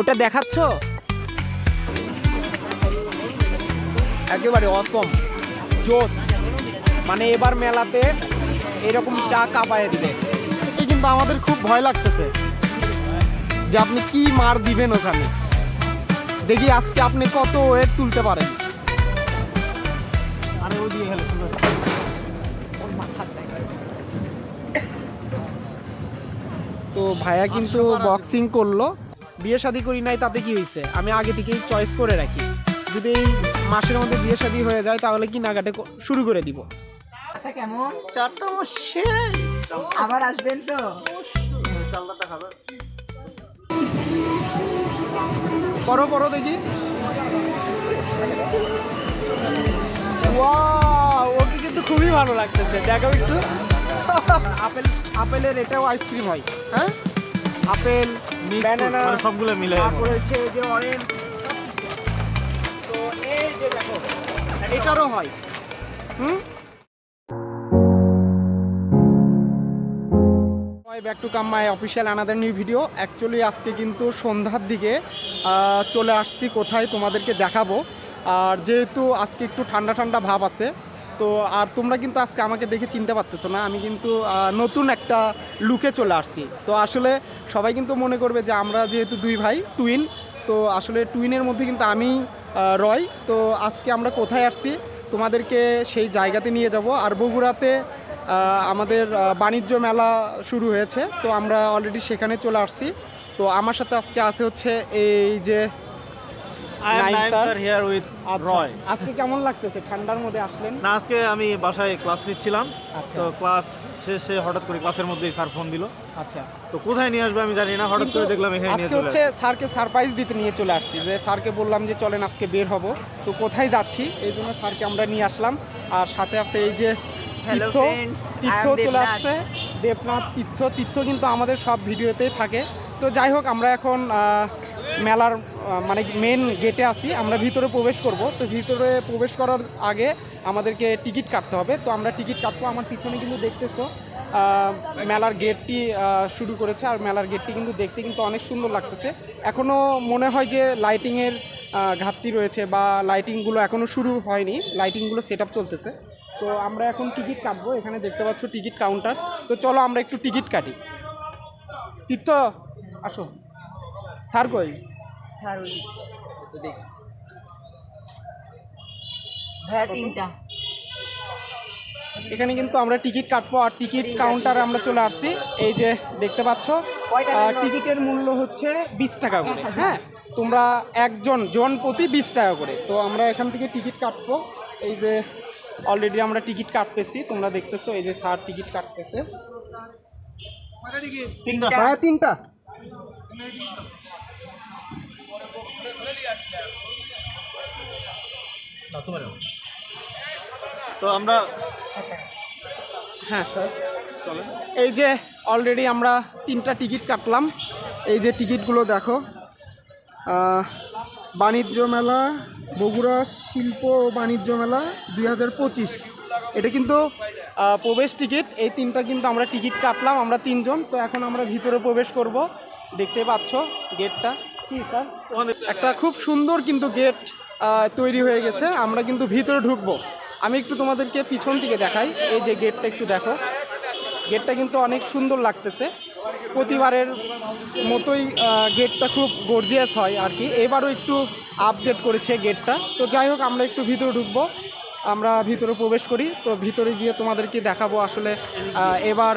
ওটা দেখাচ্ছ? একেবারে অসম জোস মানে এবার মেলাতে এরকম চা কাপায় দিবে। এটা কিন্তু আমাদের খুব ভয় লাগতেছে যে আপনি কি মার দিবেন ওখানে। দেখি আজকে আপনি কত ওয়েট তুলতে পারেন। আরে ওই দিয়ে গেলে তো ভাইয়া কিন্তু বক্সিং করল। বিয়ে শাদি করি নাই তাতে কি হয়েছে আমি আগে থেকেই চয়েস করে রাখি। যদি এই মাসের মধ্যে বিয়ে শাদি হয়ে যায় তাহলে কি নাগাটে শুরু করে দিব। কেমন? চারটা অবশ্যই। আবার আসবেন তো? চালদাটা খাবে করো করো দেখি। ওকে কিন্তু খুবই ভালো লাগতেছে। দেখো একটু। আপেল আপেলের এটাও আইসক্রিম হয়। হ্যাঁ? আপেল ব্যানানা মানে সবগুলো মিলে তারপর হচ্ছে যে অরেঞ্জ সব কিছু তো এই যে দেখো এটারও হয়। হুম? Back to come my official another new video actually আজকে কিন্তু সন্ধ্যার দিকে চলে আসছি কোথায় তোমাদেরকে দেখাবো। আর যেহেতু আজকে একটু ঠান্ডা ঠান্ডা ভাব আছে তো আর তোমরা কিন্তু আজকে আমাকে দেখে চিনতে পারতেছো না, আমি কিন্তু নতুন একটা লুকে চলে আসছি। তো আসলে সবাই কিন্তু মনে করবে যে আমরা যেহেতু দুই ভাই টুইন তো আসলে টুইনের মধ্যে কিন্তু আমি রয়। তো আজকে আমরা কোথায় আসছি, তোমাদেরকে সেই জায়গাতে নিয়ে যাব। আর বগুড়াতে আমাদের বাণিজ্য মেলা শুরু হয়েছে, তো আমরা অলরেডি সেখানে চলে আসছি। তো আমার সাথে আজকে আছে হচ্ছে এই যে I am Naim sir here with Roy আচ্ছা, আজকে কেমন লাগতেছে? ঠান্ডার মধ্যে আসলেন? না আজকে আমি বাসায় ক্লাস নিচ্ছিলাম। আচ্ছা। তো ক্লাস শেষে হঠাৎ করে ক্লাসের মধ্যেই স্যার ফোন দিল। আচ্ছা। তো কোথায় নিয়ে আসবে আমি জানি না হঠাৎ করে দেখলাম এখানে নিয়ে আজকে হচ্ছে স্যারকে সারপ্রাইজ দিতে নিয়ে চলে আসছি যে স্যারকে বললাম যে চলেন আজকে বের হব। তো কোথায় যাচ্ছি? এই জন্য স্যারকে আমরা নিয়ে আসলাম। আর সাথে আছে এই যে তীর্থ তীর্থ চলে আসছে। দেবনাথ তীর্থ তীর্থ কিন্তু আমাদের সব ভিডিওতেই থাকে। তো যাই হোক আমরা এখন মেলার মানে মেন গেটে আসি আমরা ভিতরে প্রবেশ করব। তো ভিতরে প্রবেশ করার আগে আমাদেরকে টিকিট কাটতে হবে। তো আমরা টিকিট কাটবো, আমার পিছনে কিন্তু দেখতেছো মেলার গেটটি শুরু করেছে। আর মেলার গেটটি কিন্তু দেখতে কিন্তু অনেক সুন্দর লাগতেছে। এখনও মনে হয় যে লাইটিংয়ের ঘাটতি রয়েছে বা লাইটিংগুলো এখনও শুরু হয়নি। লাইটিংগুলো সেট আপ চলতেছে। তো আমরা এখন টিকিট কাটবো। এখানে দেখতে পাচ্ছ টিকিট কাউন্টার তো চলো আমরা একটু টিকিট কাটি। তীর্থ, আসো। স্যার কই? ওই ভাইয়া তিনটা। এখানে কিন্তু আমরা টিকিট কাটবো আর টিকিট কাউন্টারে আমরা চলে আসছি। এই যে দেখতে পাচ্ছ টিকিটের মূল্য হচ্ছে বিশ টাকা করে হ্যাঁ? তোমরা একজন জন প্রতি বিশ টাকা করে। তো আমরা এখান থেকে টিকিট কাটবো। এই যে অলরেডি আমরা টিকিট কাটতেছি তোমরা দেখতেছো এই যে স্যার টিকিট কাটতেছে। তিনটা। হ্যাঁ তিনটা? তো আমরা হ্যাঁ স্যার চলেন। এই যে অলরেডি আমরা তিনটা টিকিট কাটলাম। এই যে টিকিটগুলো দেখো। বাণিজ্য মেলা বগুড়া শিল্প ও বাণিজ্য মেলা দুই হাজার পঁচিশ। এটা কিন্তু প্রবেশ টিকিট এই তিনটা কিন্তু আমরা টিকিট কাটলাম আমরা তিনজন। তো এখন আমরা ভিতরে প্রবেশ করব। দেখতে পাচ্ছ গেটটা। কি স্যার? একটা খুব সুন্দর কিন্তু গেট। তৈরি হয়ে গেছে। আমরা কিন্তু ভিতরে ঢুকবো। আমি একটু তোমাদেরকে পিছন থেকে দেখাই। এই যে গেটটা একটু দেখো। গেটটা কিন্তু অনেক সুন্দর লাগতেছে। প্রতিবারের মতোই গেটটা খুব গর্জিয়াস হয় আর কি এবারও একটু আপডেট করেছে গেটটা তো যাই হোক, আমরা একটু ভিতরে ঢুকবো। আমরা ভিতরে প্রবেশ করি। তো ভিতরে গিয়ে তোমাদেরকে দেখাবো আসলে এবার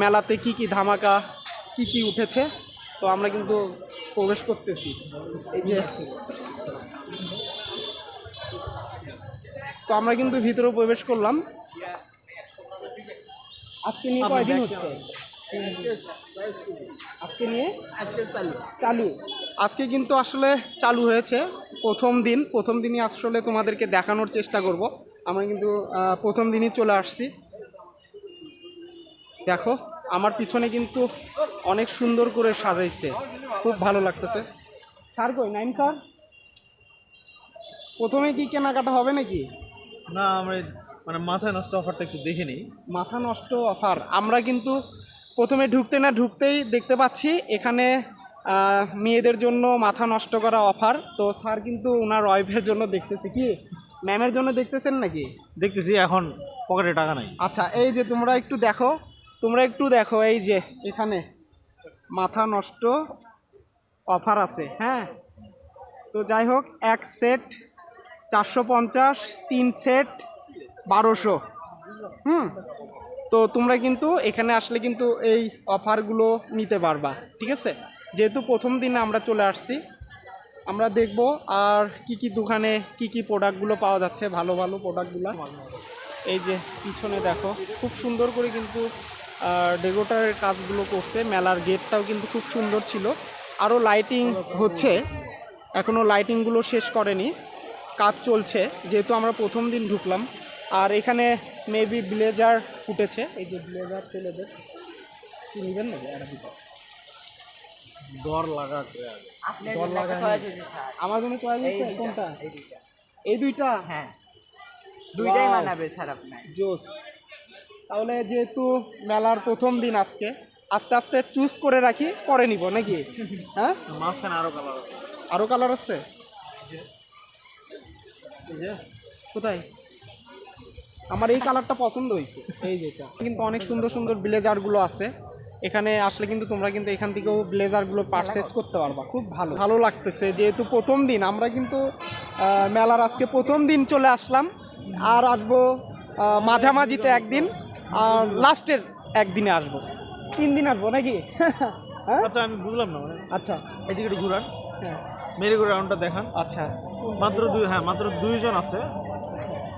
মেলাতে কি কি ধামাকা, কি কি উঠেছে। তো আমরা কিন্তু প্রবেশ করতেছি। এই যে তো আমরা কিন্তু ভিতরে প্রবেশ করলাম। আজকে নিয়ে কয়দিন হচ্ছে? আজকে নিয়ে? চালু। চালু। আজকে কিন্তু আসলে চালু হয়েছে। প্রথম দিন প্রথম দিনই আসলে তোমাদেরকে দেখানোর চেষ্টা করব। আমরা কিন্তু প্রথম দিনই চলে আসছি। দেখো আমার পিছনে কিন্তু অনেক সুন্দর করে সাজাইছে। খুব ভালো লাগতেছে। স্যার কই? নাইন স্যার? প্রথমে কি কেনাকাটা হবে নাকি? না আমরা মানে মাথা নষ্ট অফারটা একটু দেখে নিই। মাথা নষ্ট অফার আমরা কিন্তু প্রথমে ঢুকতে না ঢুকতেই দেখতে পাচ্ছি এখানে মেয়েদের জন্য মাথা নষ্ট করা অফার তো স্যার কিন্তু ওনার ওয়াইফের জন্য দেখতেছে কি? ম্যামের জন্য দেখতেছেন নাকি? দেখতেছি এখন পকেটে টাকা নাই। আচ্ছা এই যে তোমরা একটু দেখো তোমরা একটু দেখো এই যে এখানে মাথা নষ্ট অফার আছে হ্যাঁ? তো যাই হোক এক সেট চারশো পঞ্চাশ, তিন সেট, বারোশো। হুম? তো তোমরা কিন্তু এখানে আসলে কিন্তু এই অফারগুলো নিতে পারবা, ঠিক আছে? যেহেতু প্রথম দিনে আমরা চলে আসছি, আমরা দেখব আর কি কি দোকানে কি কি প্রোডাক্টগুলো পাওয়া যাচ্ছে, ভালো ভালো প্রোডাক্টগুলো এই যে পিছনে দেখো, খুব সুন্দর করে কিন্তু ডেকোটারের কাজগুলো করছে। মেলার গেটটাও কিন্তু খুব সুন্দর ছিল। আরও লাইটিং হচ্ছে। এখনও লাইটিংগুলো শেষ করেনি। কাজ চলছে যেহেতু আমরা প্রথম দিন ঢুকলাম। আর এখানে মেবি ব্লেজার ফুটেছে। এই যে ব্লেজার ছেলেদের কি নেবেন নাকি? দর লাগা দর লাগানো। আমার জন্য চয়েস হচ্ছে কোনটা? এই দুইটা। হ্যাঁ। দুইটাই Wow. মানাবে স্যার আপনার। জোস। তাহলে যেহেতু মেলার প্রথম দিন আজকে আস্তে আস্তে চুজ করে রাখি পরে নিব নাকি? হ্যাঁ? মাঝখানে আরও কালার আছে। আরও কালার আছে? এই যে কোথায়? আমার এই কালারটা পছন্দ হয়েছে। এই যেটা কিন্তু অনেক সুন্দর সুন্দর ব্লেজারগুলো আছে। এখানে আসলে কিন্তু তোমরা কিন্তু এখান থেকেও ব্লেজারগুলো পারচেস করতে পারবা। খুব ভালো। ভালো লাগতেছে। যেহেতু প্রথম দিন আমরা কিন্তু মেলার আজকে প্রথম দিন চলে আসলাম। আর আসব মাঝামাঝিতে একদিন। আর লাস্টের একদিনে আসব। তিন দিন আসব নাকি? হ্যাঁ? আচ্ছা আমি বুঝলাম না মানে। আচ্ছা। এদিকে ঘুরান। হ্যাঁ। মেরি রাউন্ডটা দেখান। আচ্ছা। মাত্র দুই হ্যাঁ মাত্র দুইজন আছে।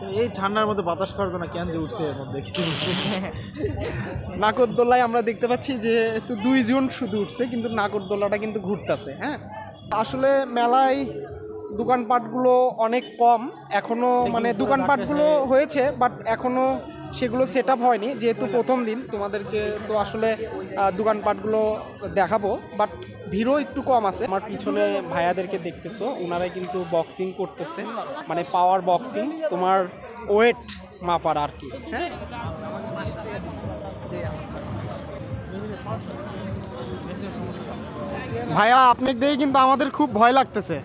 তো এই ঠান্ডার মধ্যে বাতাস করবে জন্য কেন যে উঠছে এর মধ্যে কিছু বুঝতেছি। না। নাগরদোলায় আমরা দেখতে পাচ্ছি যে একটু দুইজন শুধু উঠছে কিন্তু নাগরদোলাটা কিন্তু ঘুরতেছে হ্যাঁ? আসলে মেলায় দোকানপাটগুলো অনেক কম এখনও মানে দোকানপাটগুলো হয়েছে বাট এখনও সেগুলো সেট আপ হয়নি, যেহেতু প্রথম দিন, তোমাদেরকে তো আসলে দোকানপাটগুলো দেখাবো বাট ভিড়ও একটু কম আছে। আমার পিছনে ভাইয়াদেরকে দেখতেছো ওনারা কিন্তু বক্সিং করতেছে মানে পাওয়ার বক্সিং তোমার ওয়েট মাপার আর কি হ্যাঁ? ভাইয়া, আপনি দেখে কিন্তু আমাদের খুব ভয় লাগতেছে,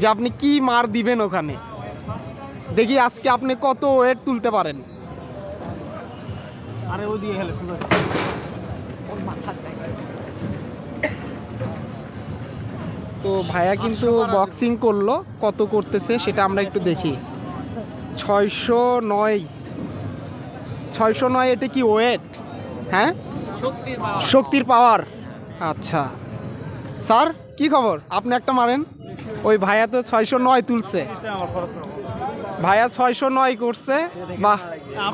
যে আপনি কি মার দিবেন ওখানে? দেখি আজকে আপনি কত ওয়েট তুলতে পারেন। আরে ওই সুন্দর তো ভাইয়া কিন্তু বক্সিং করল কত করতেছে সেটা আমরা একটু দেখি। ছয়শো নয়। ছয়শো নয় এটা কি ওয়েট হ্যাঁ? শক্তির শক্তির পাওয়ার আচ্ছা। স্যার কি খবর? আপনি একটা মারেন। ওই ভাইয়া তো ছয়শো নয় তুলছে। ভাইয়া ছয়শো নয় করছে। বাহ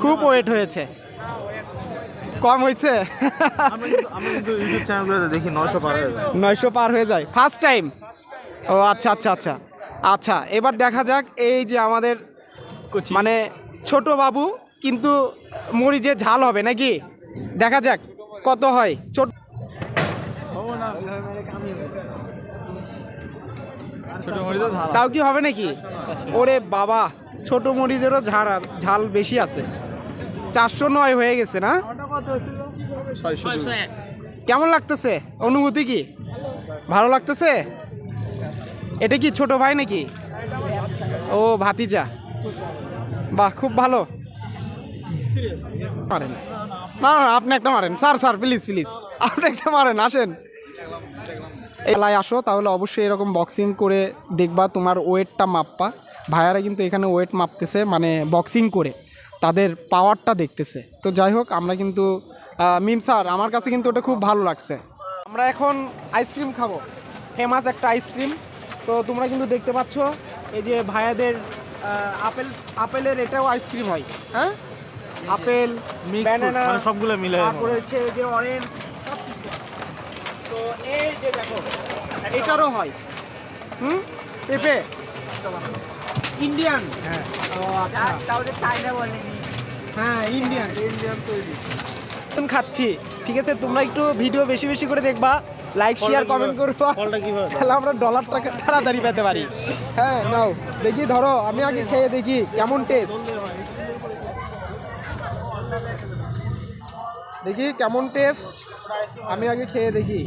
খুব ওয়েট হয়েছে। কম হয়েছে? দেখি নয়শো পার হয়ে যায়। ফার্স্ট টাইম ও আচ্ছা আচ্ছা আচ্ছা। আচ্ছা এবার দেখা যাক এই যে আমাদের মানে ছোট বাবু কিন্তু মরিচে ঝাল হবে নাকি? দেখা যাক কত হয়। ছোট তাও কি হবে নাকি? ওরে বাবা। ছোট মরিচেরও ঝাড়, ঝাল বেশি আছে। চারশো নয় হয়ে গেছে না? কেমন লাগতেছে? অনুভূতি কি? ভালো লাগতেছে? এটা কি ছোট ভাই নাকি? ও, ভাতিজা। বাহ, খুব ভালো। মারেন। না না, আপনি একটা মারেন। স্যার স্যার প্লিজ প্লিজ আপনি একটা মারেন, আসেন। এলায় আসো, তাহলে অবশ্যই এরকম বক্সিং করে দেখবা তোমার ওয়েটটা মাপবা। ভাইয়ারা কিন্তু এখানে ওয়েট মাপতেছে মানে বক্সিং করে তাদের পাওয়ারটা দেখতেছে। তো যাই হোক আমরা কিন্তু মিম স্যার আমার কাছে কিন্তু ওটা খুব ভালো লাগছে। আমরা এখন আইসক্রিম খাব। ফেমাস একটা আইসক্রিম তো তোমরা কিন্তু দেখতে পাচ্ছ এই যে ভাইয়াদের আপেল আপেলের এটাও আইসক্রিম হয় হ্যাঁ? আপেল ব্যানানা মানে সবগুলো মিলে তারপরে হচ্ছে যে অরেঞ্জ সব কিছু তো এই যে দেখো এটারও হয়। হুম? পেঁপে? ইন্ডিয়ান হ্যাঁ। ও আচ্ছা। তাহলে চাইনা বলেনি হ্যাঁ ইন্ডিয়ান ইন্ডিয়ান তৈরি। খাচ্ছি। ঠিক আছে তোমরা একটু ভিডিও বেশি বেশি করে দেখবা। লাইক শেয়ার কমেন্ট করবা? তাহলে আমরা ডলার টাকা তাড়াতাড়ি পেতে পারি। হ্যাঁ নাও দেখি ধরো আমি আগে খেয়ে দেখি কেমন টেস্ট দেখি কেমন টেস্ট আমি আগে খেয়ে দেখি।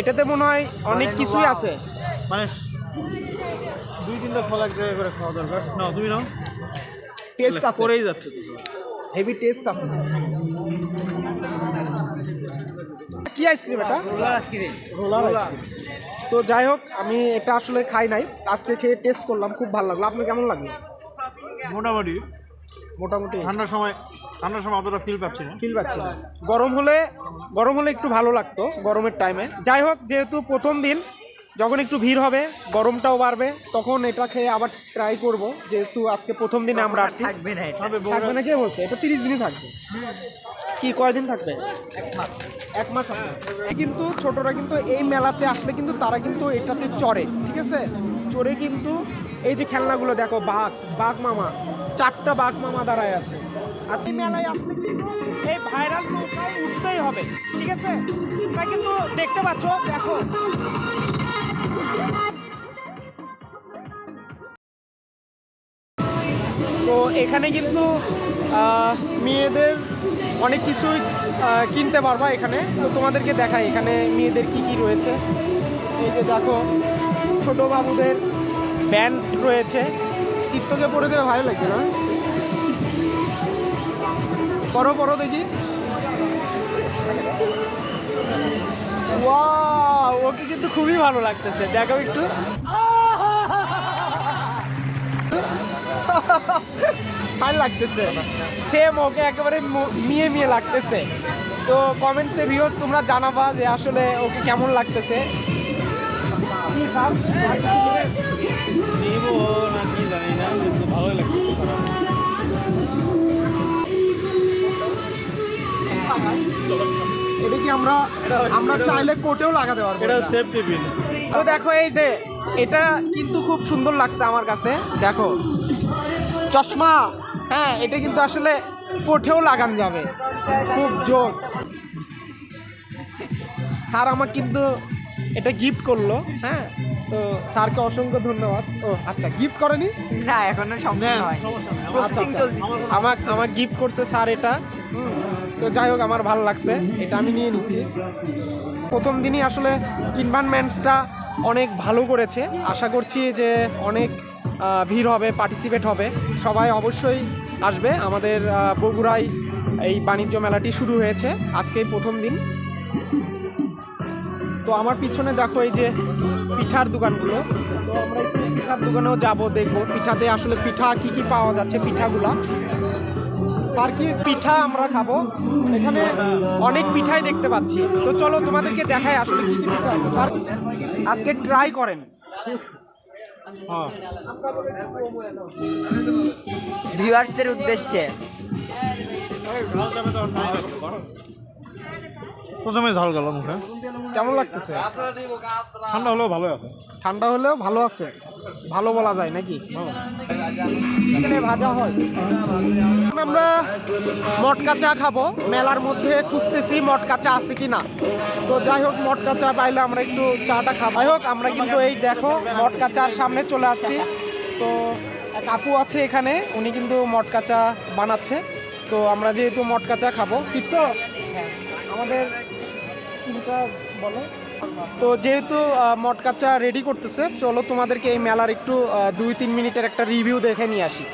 এটাতে মনে হয় অনেক কিছুই আছে। মানে দুই তিনটা ফল এক জায়গায় করে খাওয়া দরকার। না তুমি নাও। টেস্ট করেই যাচ্ছে তো। হেভি টেস্ট আছে। কি আইসক্রিম এটা? Roller ice cream. তো যাই হোক আমি এটা আসলে খাই নাই। আজকে খেয়ে টেস্ট করলাম খুব ভালো লাগল। আপনার কেমন লাগল? মোটামুটি। মোটামুটি। ঠান্ডার সময় ঠান্ডার সময় অতটা ফিল পাচ্ছি না। ফিল পাচ্ছি না। গরম হলে গরম হলে একটু ভালো লাগতো গরমের টাইমে যাই হোক যেহেতু প্রথম দিন যখন একটু ভিড় হবে গরমটাও বাড়বে তখন এটা খেয়ে আবার ট্রাই করব যেহেতু আজকে প্রথম দিনে আমরা আসছি। থাকবে না থাকবে না কে বলছে? এটা তিরিশ দিনই থাকবে। কি কয়দিন থাকবে? এক মাস। কিন্তু ছোটরা কিন্তু এই মেলাতে আসলে কিন্তু তারা কিন্তু এটাতে চড়ে ঠিক আছে? চড়ে কিন্তু এই যে খেলনাগুলো দেখো বাঘ বাঘ মামা চারটা বাঘ মামা দাঁড়ায় আছে। আর এই মেলায় আসলে কিন্তু এই ভাইরাল নৌকায় উঠতেই হবে ঠিক আছে? এটা কিন্তু দেখতে পাচ্ছ দেখো। তো এখানে কিন্তু মেয়েদের অনেক কিছুই কিনতে পারবা এখানে। তো তোমাদেরকে দেখাই এখানে মেয়েদের কি কি রয়েছে। এই যে দেখো, ছোট বাবুদের ব্যান্ড রয়েছে। চিত্তকে পরে দিলে ভালো লাগবে না? পরো পরো দেখি। ওকে কিন্তু খুবই ভালো লাগতেছে। দেখো একটু। ভালো লাগতেছে। সেম ওকে একেবারে মিয়ে মিয়ে লাগতেছে। তো কমেন্টসে ভিউজ তোমরা জানাবা যে আসলে ওকে কেমন লাগতেছে। ভালোই লাগছে এটা কি আমরা আমরা চাইলে কোটেও লাগাতে পারব এটা এটা। সেফটি পিন তো দেখো এই যে এটা কিন্তু খুব সুন্দর লাগছে আমার কাছে। দেখো চশমা হ্যাঁ এটা কিন্তু আসলে কোঠেও লাগান যাবে। খুব জোস স্যার আমার কিন্তু এটা গিফট করল হ্যাঁ? তো স্যারকে অসংখ্য ধন্যবাদ। ও আচ্ছা গিফট করেনি? না এখনও সম্ভব আমার আমার গিফট করছে স্যার এটা। হুম, তো যাই হোক, আমার ভালো লাগছে। এটা আমি নিয়ে নিচ্ছি। প্রথম দিনই আসলে ইনভানমেন্টসটা অনেক ভালো করেছে। আশা করছি যে অনেক ভিড় হবে পার্টিসিপেট হবে। সবাই অবশ্যই আসবে। আমাদের বগুড়ায় এই বাণিজ্য মেলাটি শুরু হয়েছে আজকেই প্রথম দিন। তো আমার পিছনে দেখো এই যে পিঠার দোকানগুলো। তো আমরা পিঠার দোকানেও যাব, দেখব। পিঠাতে আসলে পিঠা কি কি পাওয়া যাচ্ছে, পিঠাগুলা। আর কি পিঠা আমরা খাব। এখানে অনেক পিঠাই দেখতে পাচ্ছি। তো চলো তোমাদেরকে দেখাই আসলে কি কি পিঠা আছে। স্যার আজকে ট্রাই করেন। হ্যাঁ। ভিউয়ার্সদের উদ্দেশ্যে। প্রথমে ঝাল গেল মুখে। কেমন লাগতেছে? ঠান্ডা হলেও ভালো আছে। ঠান্ডা হলেও ভালো আছে। ভালো বলা যায় নাকি? এখানে ভাজা হয়। আমরা মটকা চা খাব। মেলার মধ্যে খুঁজতেছি মটকা চা আছে কি না তো যাই হোক, মটকা চা পাইলে আমরা একটু চাটা খাব। যাই হোক, আমরা কিন্তু এই দেখো, মটকা চার সামনে চলে আসছি। তো এক আপু আছে এখানে, উনি কিন্তু মটকা চা বানাচ্ছে। তো আমরা যেহেতু মটকা চা খাব ঠিক তো আমাদের বলো। তো যেহেতু আহ, মটকা রেডি করতেছে চলো তোমাদেরকে এই মেলার একটু দুই তিন মিনিটের একটা রিভিউ দেখে নিয়ে আসি।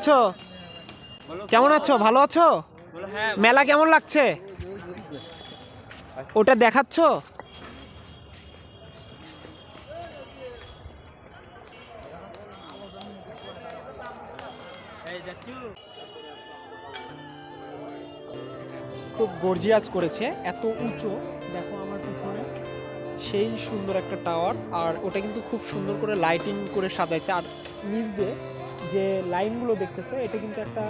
আছো? কেমন আছো? ভালো আছো? মেলা কেমন লাগছে? ওটা দেখাচ্ছ? খুব গর্জিয়াস করেছে, এত উঁচু। দেখো আমার পিছনে, সেই সুন্দর একটা টাওয়ার, আর ওটা কিন্তু খুব সুন্দর করে লাইটিং করে সাজাইছে, আর নিচ দিয়ে যে লাইনগুলো দেখতেছে এটা কিন্তু একটা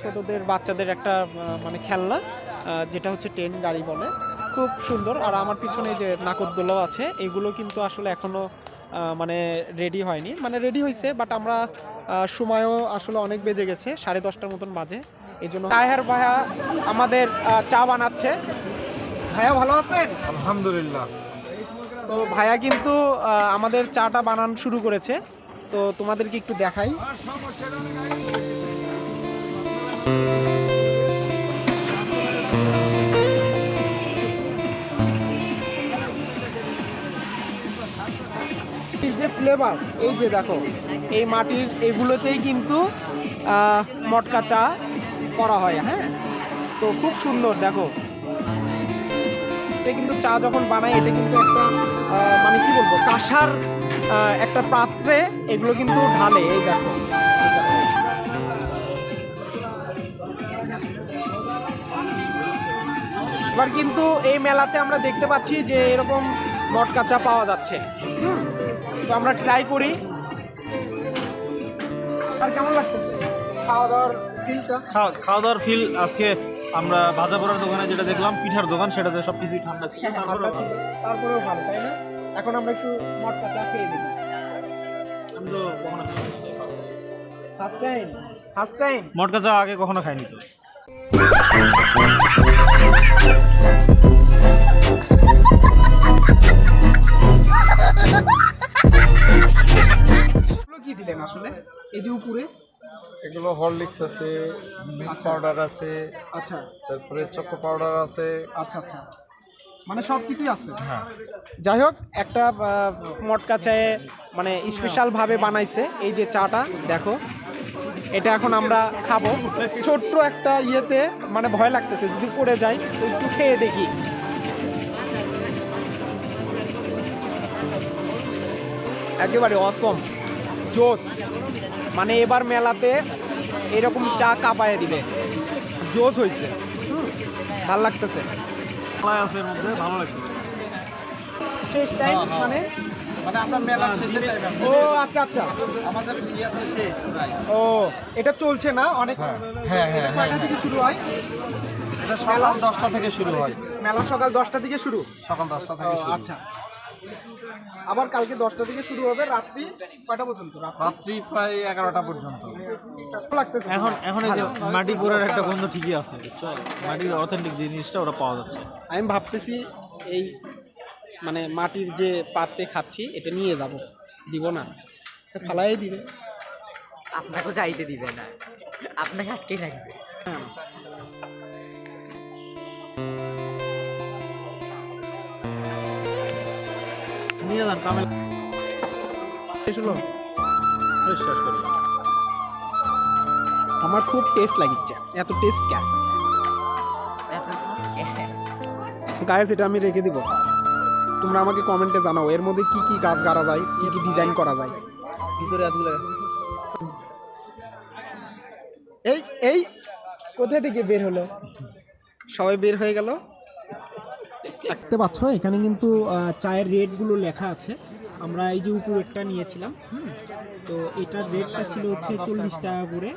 ছোটদের বাচ্চাদের একটা মানে খেলনা যেটা হচ্ছে ট্রেন গাড়ি বলে। খুব সুন্দর। আর আমার পিছনে যে নাকরদোলাও আছে এগুলো কিন্তু আসলে এখনও আহ, মানে রেডি হয়নি। মানে রেডি হয়েছে বাট আমরা সময়ও আসলে অনেক বেজে গেছে সাড়ে দশটার মতন বাজে। এই জন্য তাহের ভাইয়া আমাদের চা বানাচ্ছে। ভাইয়া ভালো আছেন? আলহামদুলিল্লাহ। তো ভাইয়া কিন্তু আমাদের চাটা বানানো শুরু করেছে। তো তোমাদেরকে একটু দেখাই। যে ফ্লেভার এই যে দেখো, এই মাটির, এগুলোতেই কিন্তু মটকা চা করা হয় হ্যাঁ? তো খুব সুন্দর, দেখো। এটা কিন্তু চা যখন বানাই, এটা কিন্তু একটা মানে কি বলব, কাঁসার একটা পাত্রে এগুলো কিন্তু ঢালে এই দেখো। এবার কিন্তু এই মেলাতে আমরা দেখতে পাচ্ছি যে এরকম মটকা চা পাওয়া যাচ্ছে। তো আমরা ট্রাই করি। আর কেমন লাগতেছে? খাওয়া দাওয়ার ফিলটা খাওয়া খাওয়া দাওয়ার ফিল আজকে আমরা ভাজা পোড়ার দোকানে যেটা দেখলাম পিঠার দোকান সেটাতে সব কিছুই ঠান্ডা ছিল। তারপরেও ভালো। তারপরেও ভালো তাই না? এখন আমরা একটু মটকা চা খেয়ে দিই আমি তো কখনো খাইনি ফার্স্ট টাইম ফার্স্ট টাইম মটকা চা আগে কখনো খাইনি তো। কি দিলেন আসলে? এই যে উপরে? এগুলো হরলিক্স আছে মিল্ক আচ্ছা। পাউডার আছে আচ্ছা। তারপরে চকো পাউডার আছে। আচ্ছা আচ্ছা। মানে সব কিছুই আছে। হ্যাঁ। যাই হোক একটা মটকা চায়ে মানে স্পেশাল ভাবে বানাইছে এই যে চাটা দেখো। এটা এখন আমরা খাব। ছোট্ট একটা ইয়েতে মানে ভয় লাগতেছে যদি পড়ে যাই তো একটু খেয়ে দেখি। একেবারে অসম জোস। মানে এবার মেলাতে এরকম চা কাপায় দিবে। জোস হয়েছে ভালো লাগতেছে। মালাই আছে এর মধ্যে ভালো লাগছে। শেষ টাইম মানে? মানে আপনার মেলা শেষের টাইম ও আচ্ছা আচ্ছা। আমাদের ইয়াতে শেষ প্রায়। ও এটা চলছে না? অনেক হ্যাঁ, হ্যাঁ, এটা হ্যাঁ, কয়টা হ্যাঁ। থেকে শুরু হয়? এটা সকাল দশটা থেকে শুরু হয়। মেলা সকাল দশটা থেকে শুরু? সকাল দশটা ও, থেকে শুরু। আচ্ছা। আবার কালকে দশটা থেকে শুরু হবে রাত্রি কয়টা পর্যন্ত? রাত্রি প্রায় এগারোটা পর্যন্ত। লাগতেছে। এখন এখন এই যে মাটি পোড়ার একটা গন্ধ ঠিকই আছে। মাটির অথেন্টিক জিনিসটা ওরা পাওয়া যাচ্ছে। আমি ভাবতেছি এই মানে মাটির যে পাত্রে খাচ্ছি এটা নিয়ে যাব। দিব না। ফালাই দিবে। আপনাকেও চাইতে দিবে না। আপনাকে আটকেই রাখবে। নিয়ে যান কামে শেষ হলো করি। আমার খুব টেস্ট লাগিচ্ছে এত টেস্ট ক্যা গায়ে এটা আমি রেখে দিব। তোমরা আমাকে কমেন্টে জানাও এর মধ্যে কি কি গাছ গাড়া যায় কি কি ডিজাইন করা যায়। ভিতরে এতগুলো এই এই কোথা থেকে বের হলো? সবাই বের হয়ে গেল? দেখতে পাচ্ছ, এখানে কিন্তু চায়ের রেটগুলো লেখা আছে। আমরা এই যে উপরেরটা নিয়েছিলাম তো এটার রেটটা ছিল হচ্ছে চল্লিশ টাকা করে।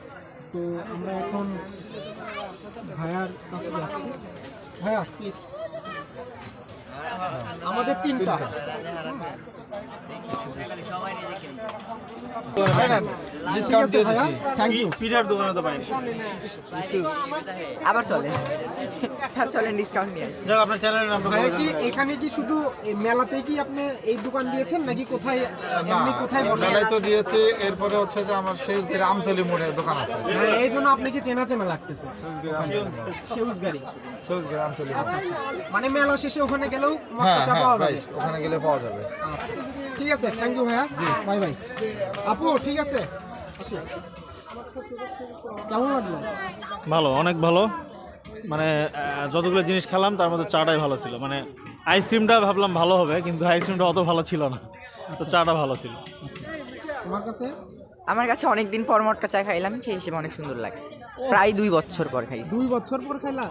তো আমরা এখন ভায়ার কাছে যাচ্ছি। ভায়া প্লিজ আমাদের তিনটা। ঠিক ডিসকাউন্ট আছে দিয়ে ভাইয়া দিচ্ছি থ্যাংক ইউ পিঠার দোকানে তো পাইনি। আবার চলে। স্যার চলেন ডিসকাউন্ট নিয়ে আপনার চ্যানেলের ভাইয়া কি এখানে কি শুধু এই কি আপনি এই দোকান দিয়েছেন নাকি কোথায় এমনি কোথায় বসে? মেলায় তো দিয়েছি এরপরে হচ্ছে যে আমার শেষ দিকে আমতলি মোড়ে দোকান আছে। হ্যাঁ এই জন্য আপনাকে চেনা চেনা লাগতেছে। গাড়ি আমতলি আচ্ছা আচ্ছা। মানে মেলা শেষে ওখানে গেলেও মক্কা হ্যাঁ চা হ্যাঁ পাওয়া যাবে? ওখানে গেলে পাওয়া যাবে। আচ্ছা ঠিক আছে। থ্যাংক ইউ ভাইয়া। বাই বাই আপু ঠিক আছে? আসি। কেমন লাগল? ভালো অনেক ভালো। মানে যতগুলো জিনিস খেলাম তার মধ্যে চাটাই ভালো ছিল। মানে আইসক্রিমটা ভাবলাম ভালো হবে কিন্তু আইসক্রিমটা অত ভালো ছিল না। তো চাটা ভালো ছিল। তোমার কাছে? আমার কাছে অনেক দিন পর মটকা চা খাইলাম সেই হিসেবে অনেক সুন্দর লাগছে। প্রায় দুই বছর পর খাই দুই বছর পর খাইলা?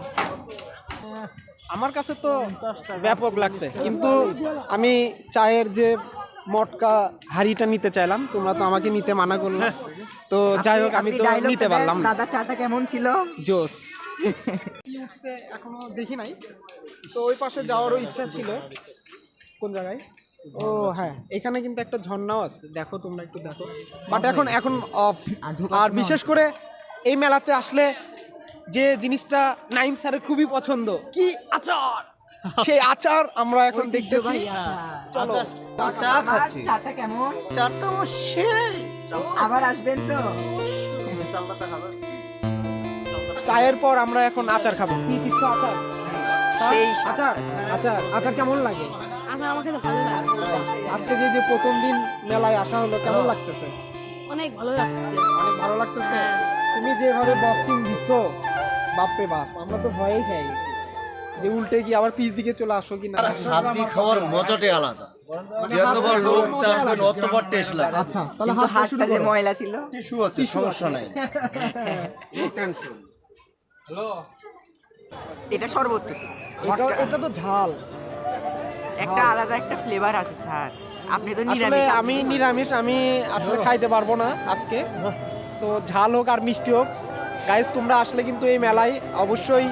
আমার কাছে তো ব্যাপক লাগছে। কিন্তু আমি চায়ের যে মটকা হাড়িটা নিতে চাইলাম। তোমরা তো আমাকে নিতে মানা করলে। তো যাই হোক আমি তো নিতে পারলাম দাদা চাটা কেমন ছিল? জোস। উঠছে এখনও দেখি নাই। তো ওই পাশে যাওয়ারও ইচ্ছা ছিল। কোন জায়গায়? ও হ্যাঁ। এখানে কিন্তু একটা ঝর্ণাও আছে। দেখো তোমরা একটু দেখো। বাট এখন এখন অফ আর বিশেষ করে এই মেলাতে আসলে যে জিনিসটা নাইম স্যারের খুবই পছন্দ। কি আচার! সেই আচার আমরা এখন দেখতেছি। চলো চা খাচ্ছি। চাটা কেমন? আমার সেই আবার আসবেন তো? চায়ের পর আমরা এখন আচার খাব। কি কিছু আচার? আচার আচার আচার কেমন লাগে? আমাকে তো ভালো লাগে। আজকে যে যে প্রথম দিন মেলায় আসা হলো কেমন লাগতেছে? অনেক ভালো লাগছে অনেক ভালো লাগতেছে? তুমি যেভাবে বক্সিং দিচ্ছ বাপরে বাপ আমরা তো ভয়েই গেছি যে উল্টে কি আবার পিছ দিকে চলে আসো কি না হাত দিয়ে খাওয়ার মজাটাই আলাদা। যতবার লোক চাপবেন অতবার টেস্ট লাগে আচ্ছা তাহলে হাতটা শুরু ময়লা ছিল টিস্যু আছে সমস্যা নাই। এটা সর্বোচ্চ এটা এটা তো ঝাল। একটা আলাদা একটা ফ্লেভার আছে স্যার। আপনি তো নিরামিষ আমি নিরামিষ আমি আসলে খাইতে পারব না আজকে। তো ঝাল হোক আর মিষ্টি হোক। গাইজ তোমরা আসলে কিন্তু এই মেলায় অবশ্যই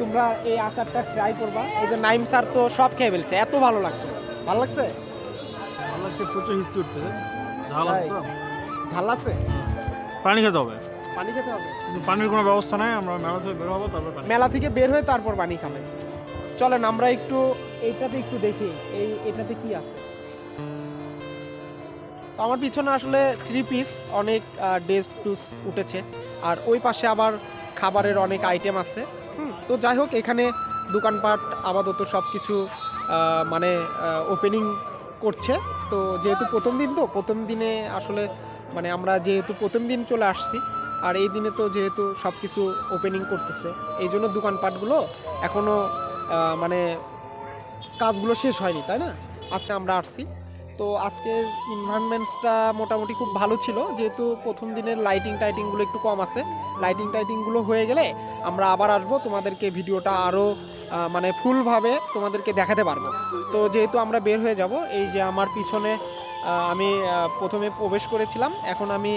তোমরা এই আচারটা ট্রাই করবা। এই যে নাইম স্যার তো সব খেয়ে ফেলছে এত ভালো লাগছে। ভালো লাগছে? ভালো লাগছে প্রচুর হিসকি উঠতেছে ঝাল আছে ঝাল আছে? পানি খেতে হবে। পানি খেতে হবে? কিন্তু পানির কোনো ব্যবস্থা নাই আমরা মেলা থেকে বের হব তারপর পানি মেলা থেকে বের হয়ে তারপর পানি খাবে। চলেন আমরা একটু এইটাতে একটু দেখি এই এটাতে কি আছে? তো আমার পিছনে আসলে থ্রি পিস অনেক ড্রেস টুস উঠেছে। আর ওই পাশে আবার খাবারের অনেক আইটেম আছে। তো যাই হোক, এখানে দোকানপাট, আপাতত সব কিছু মানে ওপেনিং করছে। তো যেহেতু প্রথম দিন তো, প্রথম দিনে আসলে মানে আমরা যেহেতু প্রথম দিন চলে আসছি, আর এই দিনে তো যেহেতু সব কিছু ওপেনিং করতেছে, এই জন্য দোকানপাটগুলো এখনও মানে কাজগুলো শেষ হয়নি, তাই না? আজকে আমরা আসছি। তো আজকের ইনভারনমেন্টসটা মোটামুটি খুব ভালো ছিল যেহেতু প্রথম দিনের লাইটিং টাইটিংগুলো একটু কম আছে। লাইটিং টাইটিংগুলো হয়ে গেলে আমরা আবার আসব তোমাদেরকে ভিডিওটা আরও মানে ফুলভাবে তোমাদেরকে দেখাতে পারব। তো যেহেতু আমরা বের হয়ে যাব এই যে আমার পিছনে আমি প্রথমে প্রবেশ করেছিলাম এখন আমি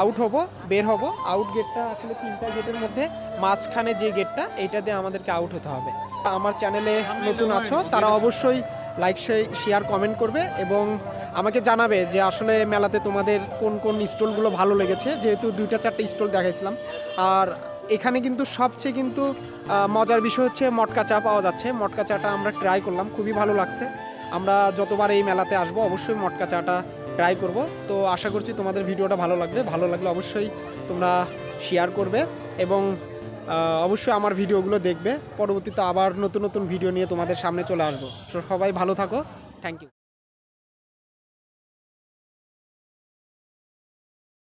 আউট হব বের হব। আউট গেটটা আসলে তিনটা গেটের মধ্যে মাঝখানে যে গেটটা এইটা দিয়ে আমাদেরকে আউট হতে হবে। আমার চ্যানেলে নতুন আছো তারা অবশ্যই লাইক শেয়ার কমেন্ট করবে এবং আমাকে জানাবে যে আসলে মেলাতে তোমাদের কোন কোন স্টলগুলো ভালো লেগেছে। যেহেতু দুইটা, চারটে স্টল দেখাইছিলাম। আর এখানে কিন্তু সবচেয়ে কিন্তু মজার বিষয় হচ্ছে মটকা চা পাওয়া যাচ্ছে। মটকা চাটা আমরা ট্রাই করলাম, খুবই ভালো লাগছে। আমরা যতবার এই মেলাতে আসব, অবশ্যই মটকা চাটা ট্রাই করব। তো আশা করছি তোমাদের ভিডিওটা ভালো লাগবে। ভালো লাগলে অবশ্যই তোমরা শেয়ার করবে এবং অবশ্যই আমার ভিডিওগুলো দেখবে। পরবর্তীতে আবার নতুন নতুন ভিডিও নিয়ে তোমাদের সামনে চলে আসব। সবাই ভালো থাকো। Thank you